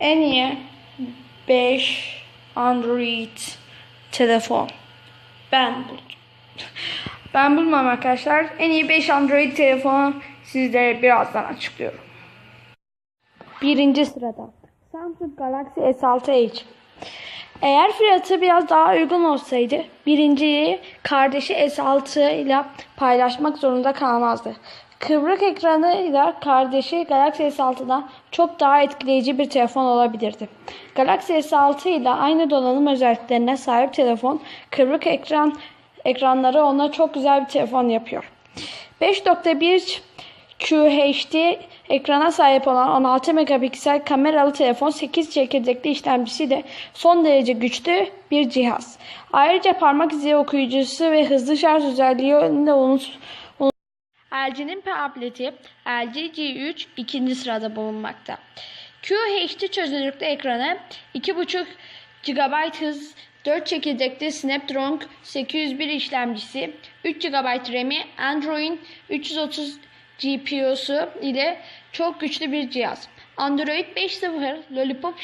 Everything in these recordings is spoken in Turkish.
en iyi 5 Android telefon. Ben buldum. Ben bulmam arkadaşlar. En iyi 5 Android telefonu sizlere birazdan açıklıyorum. Birinci sırada Samsung Galaxy S6 Edge. Eğer fiyatı biraz daha uygun olsaydı birinciyi kardeşi S6 ile paylaşmak zorunda kalmazdı. Kıvrık ekranıyla kardeşi Galaxy S6'dan çok daha etkileyici bir telefon olabilirdi. Galaxy S6 ile aynı donanım özelliklerine sahip telefon kıvrık ekran ekranları ona çok güzel bir telefon yapıyor. 5.1 QHD ekrana sahip olan 16 megapiksel kameralı telefon 8 çekirdekli işlemcisiyle son derece güçlü bir cihaz. Ayrıca parmak izi okuyucusu ve hızlı şarj özelliği de unut, LG'nin tableti LG G3 ikinci sırada bulunmakta. QHD çözünürlüklü ekranı 2.5 GB hız 4 çekirdekli Snapdragon 801 işlemcisi, 3 GB RAM'i, Android 330 GPU'su ile çok güçlü bir cihaz. Android 5.0 Lollipop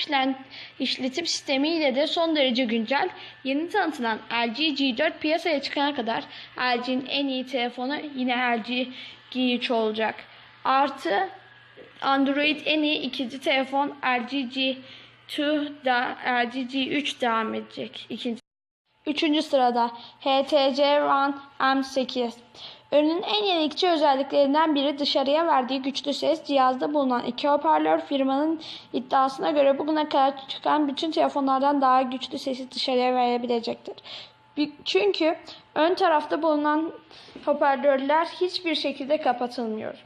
işletim sistemi ile de son derece güncel. Yeni tanıtılan LG G4 piyasaya çıkana kadar LG'nin en iyi telefonu yine LG G3 olacak. Artı Android en iyi ikinci telefon LG G2 da LG G3 devam edecek. İkinci. Üçüncü sırada HTC One M8. Ürünün en yenilikçi özelliklerinden biri dışarıya verdiği güçlü ses. Cihazda bulunan iki hoparlör firmanın iddiasına göre bugüne kadar çıkan bütün telefonlardan daha güçlü sesi dışarıya verebilecektir. Çünkü ön tarafta bulunan hoparlörler hiçbir şekilde kapatılmıyor.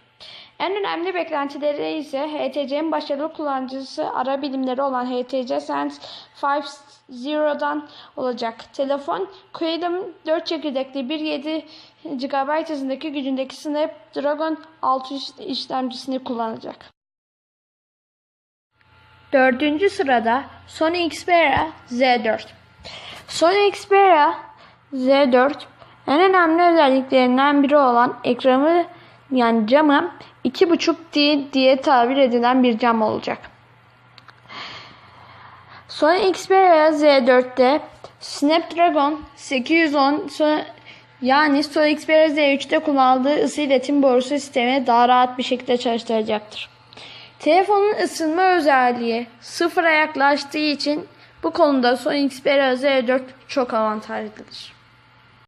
En önemli beklentileri ise HTC'nin başarılı kullanıcısı ara bilimleri olan HTC Sense 5.0'dan olacak. Telefon Qualcomm 4 çekirdekli 1.7 GB hızındaki gücündeki Snapdragon 6 işlemcisini kullanacak. Dördüncü sırada Sony Xperia Z4. Sony Xperia Z4 en önemli özelliklerinden biri olan ekranı yani camı 2.5D diye tabir edilen bir cam olacak. Sony Xperia Z4'te Snapdragon 810 yani Sony Xperia Z3'te kullandığı ısı iletim borusu sistemi daha rahat bir şekilde çalıştıracaktır. Telefonun ısınma özelliği sıfıra yaklaştığı için bu konuda Sony Xperia Z4 çok avantajlıdır.